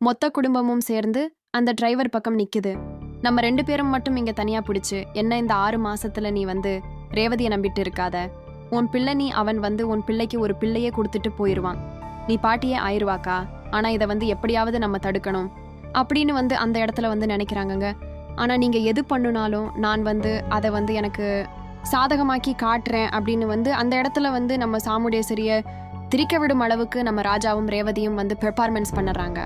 மொத்த குடும்பமும் சேர்ந்து அந்த டிரைவர் பக்கம் நிக்குது. நம்ம ரெண்டு பேரும் மட்டும் இங்க தனியா பிடிச்சு என்ன இந்த ஆறு மாசத்துல நீ வந்து ரேவதியை நம்பிட்டு இருக்காத? உன் பிள்ளை நீ அவன் வந்து உன் பிள்ளைக்கு ஒரு பிள்ளையே கொடுத்துட்டு போயிருவான். நீ பாட்டியே ஆயிருவாக்கா? ஆனா இதை வந்து எப்படியாவது நம்ம தடுக்கணும். அப்படின்னு வந்து அந்த இடத்துல வந்து நினைக்கிறாங்கங்க. ஆனா நீங்க எது பண்ணுனாலும் நான் வந்து அதை வந்து எனக்கு சாதகமாக்கி காட்டுறேன். அப்படின்னு வந்து அந்த இடத்துல வந்து நம்ம சாமுடேஸ்வரிய திரிக்க விடும் அளவுக்கு நம்ம ராஜாவும் ரேவதியும் வந்து பெர்ஃபார்மன்ஸ் பண்ணுறாங்க.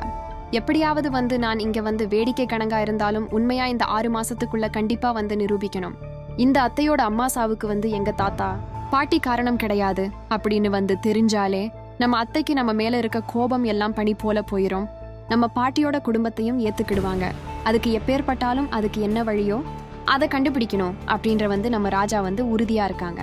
எப்படியாவது வந்து நான் இங்க வந்து வேடிக்கை கணங்கா இருந்தாலும் உண்மையா இந்த ஆறு மாசத்துக்குள்ள கண்டிப்பா வந்து நிரூபிக்கணும். இந்த அத்தையோட அம்மா சாவுக்கு வந்து எங்க தாத்தா பாட்டி காரணம் கிடையாது அப்படின்னு வந்து தெரிஞ்சாலே நம்ம அத்தைக்கு நம்ம மேல இருக்க கோபம் எல்லாம் பனி போல போயிரும். நம்ம பாட்டியோட குடும்பத்தையும் ஏத்துக்கிடுவாங்க. அதுக்கு எப்பேற்பட்டாலும் அதுக்கு என்ன வழியோ அதை கண்டுபிடிக்கணும் அப்படின்ற வந்து நம்ம ராஜா வந்து உறுதியா இருக்காங்க.